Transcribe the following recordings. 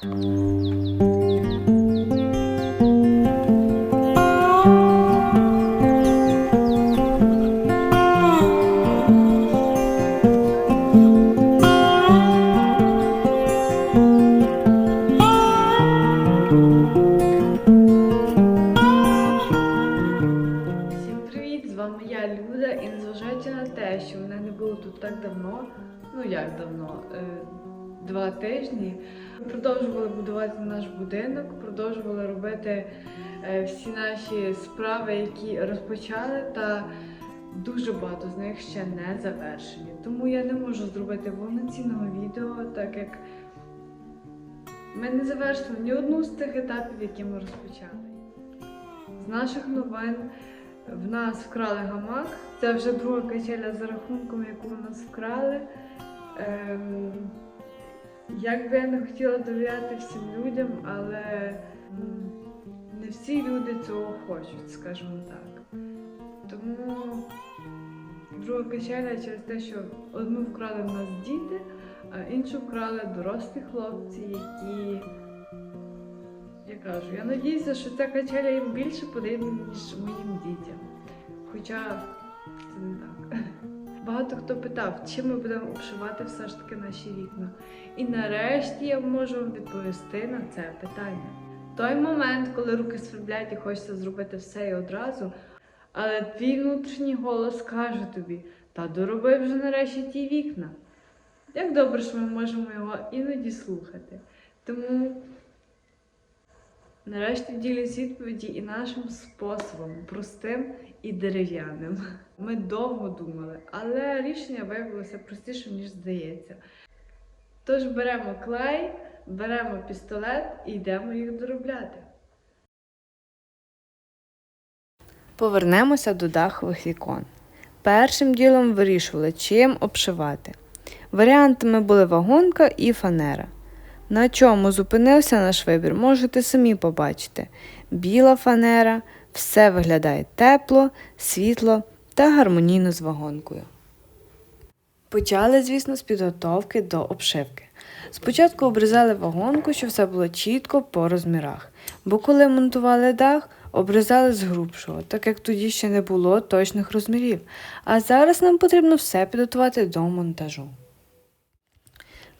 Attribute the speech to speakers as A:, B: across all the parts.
A: Всім наш будинок, продовжували робити е, всі наші справи, які розпочали, та дуже багато з них ще не завершені. Тому я не можу зробити повноцінного відео, так як ми не завершили ні одну з тих етапів, які ми розпочали. З наших новин в нас вкрали гамак. Це вже друга качеля за рахунком, яку в нас вкрали. Ем, як би я не хотіла довіряти всім людям, але не всі люди цього хочуть, скажімо так. Тому друга качеля через те, що одну вкрали в нас діти, а іншу вкрали дорослі хлопці, які я кажу, я надіюся, що ця качеля їм більше потрібна, ніж моїм дітям. Хоча це не так. Багато хто питав, чим ми будемо обшивати все ж таки наші вікна. І нарешті я можу вам відповісти на це питання. Той момент, коли руки сверблять і хочеться зробити все і одразу, але твій внутрішній голос каже тобі: та дороби вже нарешті ті вікна. Як добре, що ми можемо його іноді слухати. Тому Нарешті ділюсь відповіді і нашим способом, простим і дерев'яним. Ми довго думали, але рішення виявилося простішим, ніж здається. Тож беремо клей, беремо пістолет і йдемо їх доробляти.
B: Повернемося до дахових вікон. Першим ділом вирішували, чим обшивати. Варіантами були вагонка і фанера. На чому зупинився наш вибір, можете самі побачити. Біла фанера, все виглядає тепло, світло та гармонійно з вагонкою. Почали, звісно, з підготовки до обшивки. Спочатку обрізали вагонку, щоб все було чітко по розмірах, бо коли монтували дах, обрізали з грубшого, так як тоді ще не було точних розмірів. А зараз нам потрібно все підготувати до монтажу.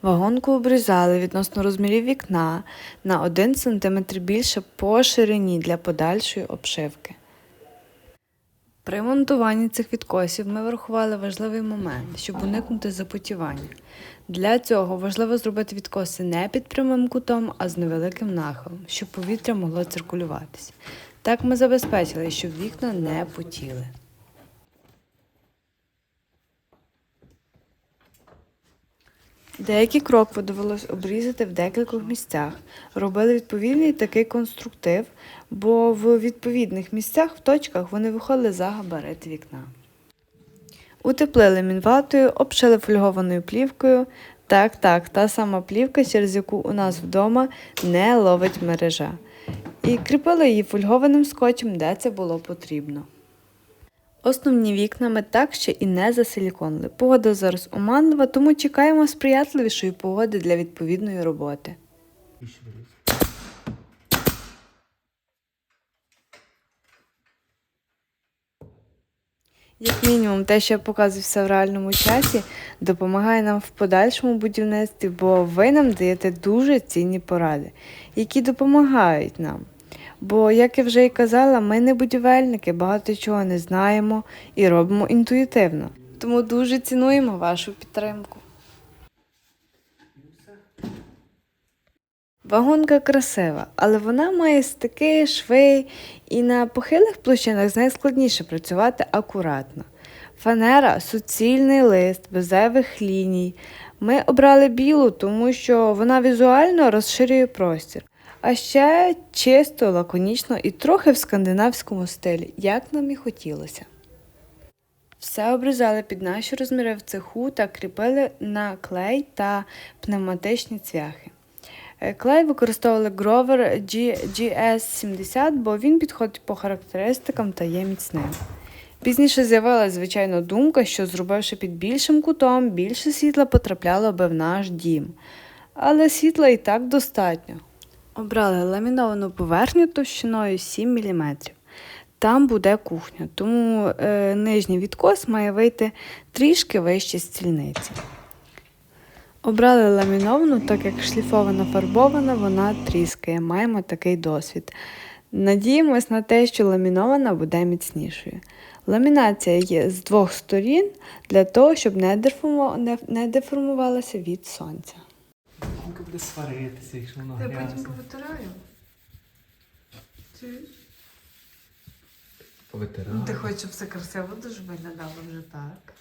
B: Вагонку обрізали відносно розмірів вікна на 1 см більше по ширині для подальшої обшивки. При монтуванні цих відкосів ми врахували важливий момент, щоб уникнути запотівання. Для цього важливо зробити відкоси не під прямим кутом, а з невеликим нахилом, щоб повітря могло циркулюватися. Так ми забезпечили, щоб вікна не потіли. Деякі крокви довелось обрізати в декількох місцях. Робили відповідний такий конструктив, бо в відповідних місцях в точках вони виходили за габарит вікна. Утеплили мінватою, обшили фольгованою плівкою. Так, так, та сама плівка, через яку у нас вдома не ловить мережа. І кріпили її фольгованим скотчем, де це було потрібно. Основні вікна ми так ще і не засиліконили. Погода зараз оманлива, тому чекаємо сприятливішої погоди для відповідної роботи. Як мінімум, те, що я показую в реальному часі, допомагає нам в подальшому будівництві, бо ви нам даєте дуже цінні поради, які допомагають нам. Бо, як я вже і казала, ми не будівельники, багато чого не знаємо і робимо інтуїтивно. Тому дуже цінуємо вашу підтримку. Вагонка красива, але вона має стики, шви, і на похилих площинах з нею складніше працювати акуратно. Фанера суцільний лист, без зайвих ліній. Ми обрали білу, тому що вона візуально розширює простір. А ще чисто, лаконічно і трохи в скандинавському стилі, як нам і хотілося. Все обрізали під наші розміри в цеху та кріпили на клей та пневматичні цвяхи. Е, Клей використовували Grover GS70, бо він підходить по характеристикам та є міцним. Пізніше з'явилася, звичайно, думка, що зробивши під більшим кутом, більше світла потрапляло би в наш дім. але світла і так достатньо. Обрали ламіновану поверхню товщиною 7 мм. Там буде кухня, тому е, нижній відкос має вийти трішки вище стільниці. Обрали ламіновану, так як шліфована фарбована, вона тріскає. Маємо такий досвід. Надіємось на те, що ламінована буде міцнішою. Ламінація є з двох сторін для того, щоб не, деформувалася від сонця.
C: Тихонько буде сваритися, якщо воно
A: Я потім
C: грязне.
A: повитираю. Чи
C: Повитираю.
A: Ну, ти хочеш, щоб все красиво дуже виглядало вже так.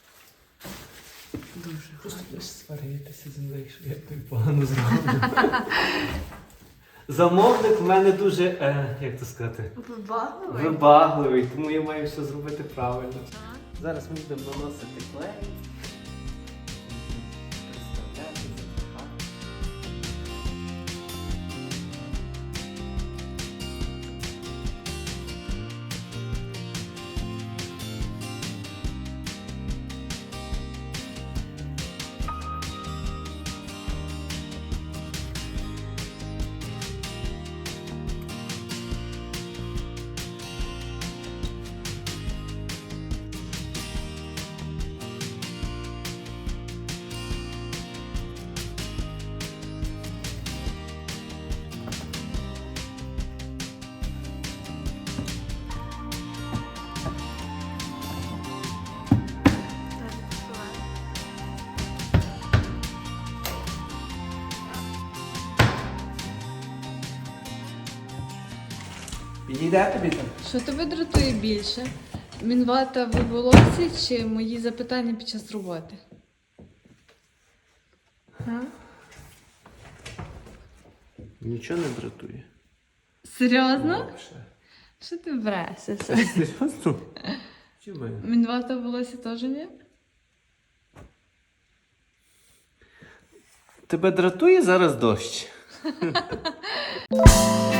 A: Дуже
C: Просто
A: гарно.
C: будеш сваритися зі мною, що я тобі погано зроблю. Замовник в мене дуже, е, як то сказати,
A: Вибагливий?
C: вибагливий, тому я маю все зробити правильно. Зараз ми будемо наносити клей. Підійде тобі там?
A: Що тебе дратує більше? Мінвата в волосі чи мої запитання під час роботи? Га?
C: Нічого не дратує.
A: Серйозно?
C: Ще.
A: Що ти брешешся?
C: Серйозно?
A: Мінвата в волосі теж ні?
C: Тебе дратує зараз дощ?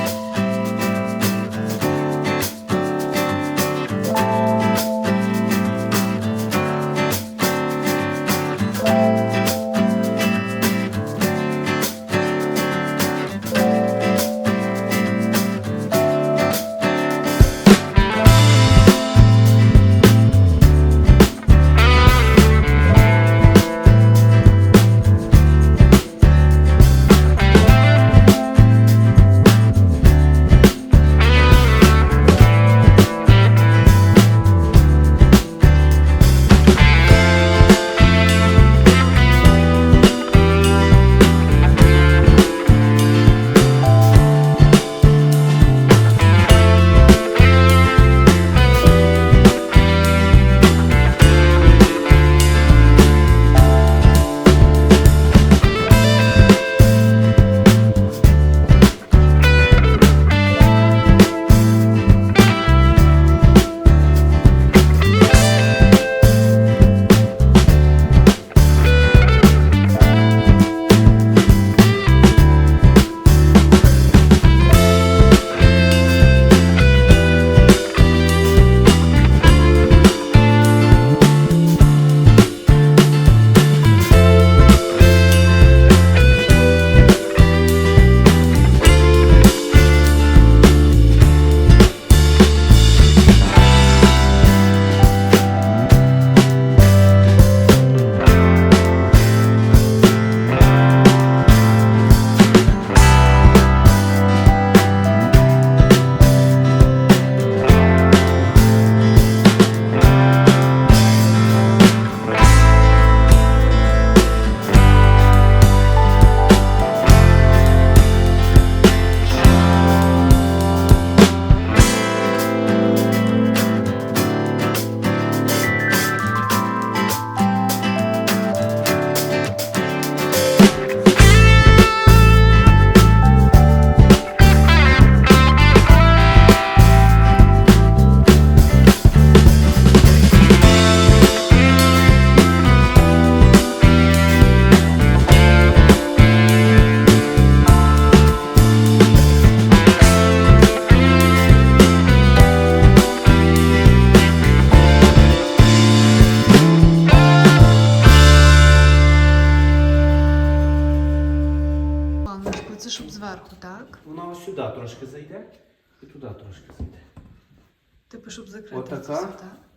B: все,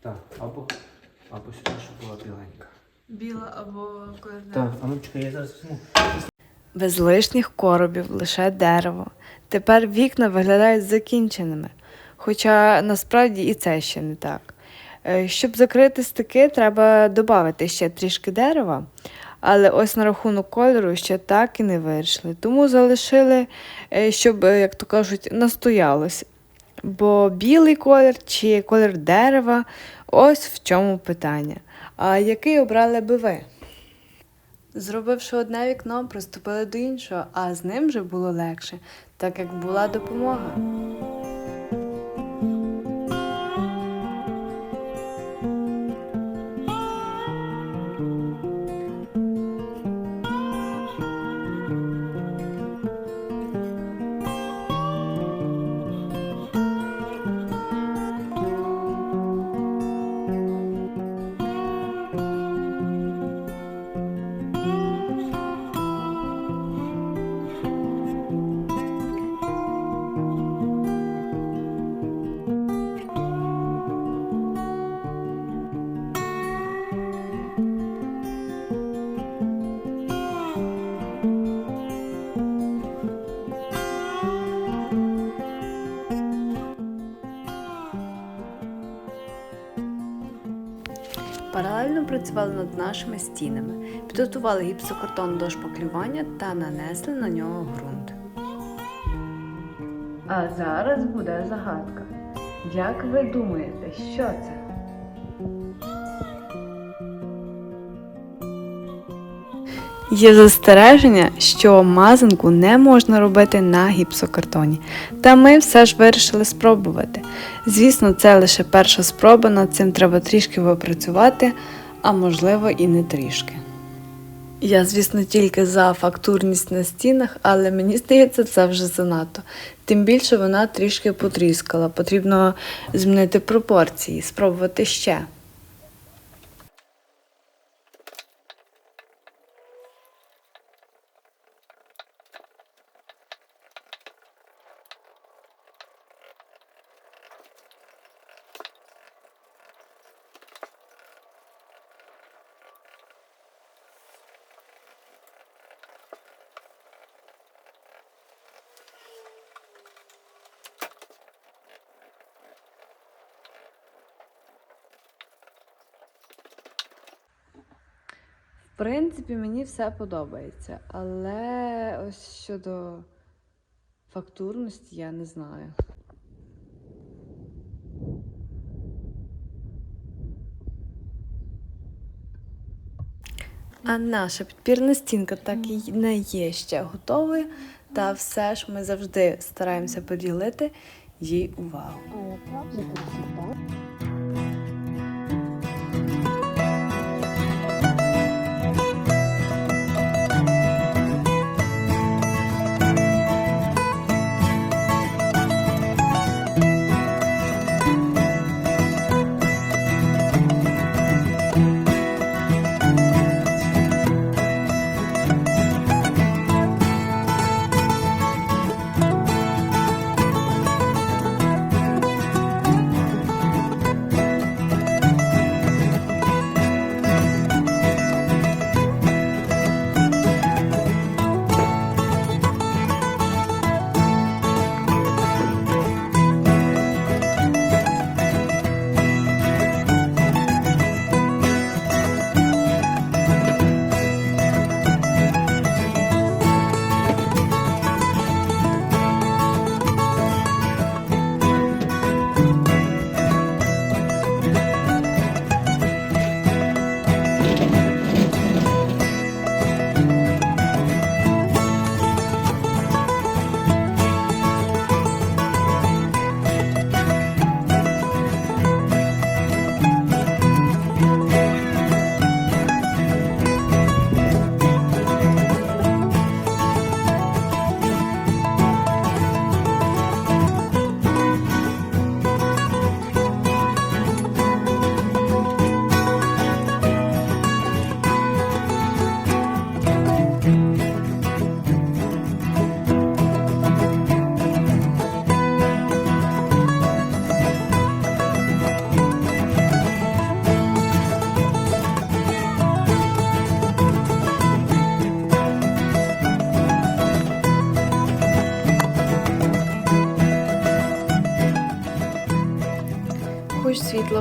B: так?
C: Або, або сюди, щоб була біленька.
B: Біла або корне.
C: Так, а ну чекай, я зараз візьму.
B: Без лишніх коробів, лише дерево. Тепер вікна виглядають закінченими. Хоча насправді і це ще не так. Е, Щоб закрити стики, треба додати ще трішки дерева, але ось на рахунок кольору ще так і не вирішили. Тому залишили, е, щоб, е, як то кажуть, настоялося. Бо білий колір чи колір дерева ось в чому питання. А який обрали би ви? Зробивши одне вікно, приступили до іншого, а з ним вже було легше, так як була допомога. Працювали над нашими стінами, підготували гіпсокартон до шпаклювання та нанесли на нього ґрунт.
A: А зараз буде загадка. Як ви думаєте, що це?
B: Є застереження, що мазанку не можна робити на гіпсокартоні. Та ми все ж вирішили спробувати. Звісно, це лише перша спроба, над цим треба трішки попрацювати, а можливо і не трішки. Я, звісно, тільки за фактурність на стінах, але мені здається, це вже занадто. Тим більше вона трішки потріскала. Потрібно змінити пропорції, спробувати ще. Принципі, мені все подобається, але ось щодо фактурності я не знаю. А наша підпірна стінка так і не є ще готовою, та все ж ми завжди стараємося поділити їй увагу.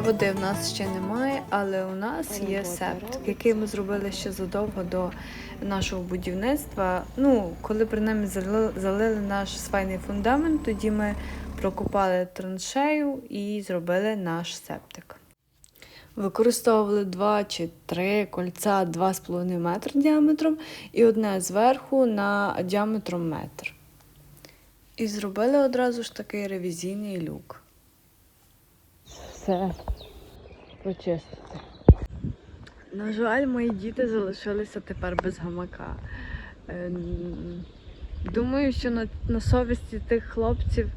B: Води в нас ще немає, але у нас є септик, який ми зробили ще задовго до нашого будівництва. Ну, коли принаймні залили наш свайний фундамент, тоді ми прокопали траншею і зробили наш септик. Використовували два чи три кольця 2,5 метр діаметром і одне зверху на діаметром метр. І зробили одразу ж такий ревізійний люк. Все почистити. На жаль, мої діти залишилися тепер без гамака. Ем, Думаю, що на, на совісті тих хлопців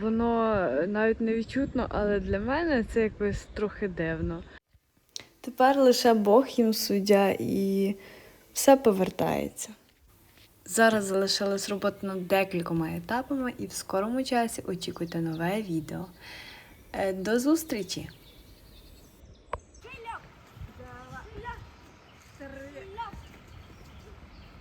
B: воно навіть не відчутно, але для мене це якось трохи дивно. Тепер лише Бог їм суддя і все повертається. Зараз залишилась робота над декількома етапами, і в скорому часі очікуйте нове відео. Е, До зустрічі!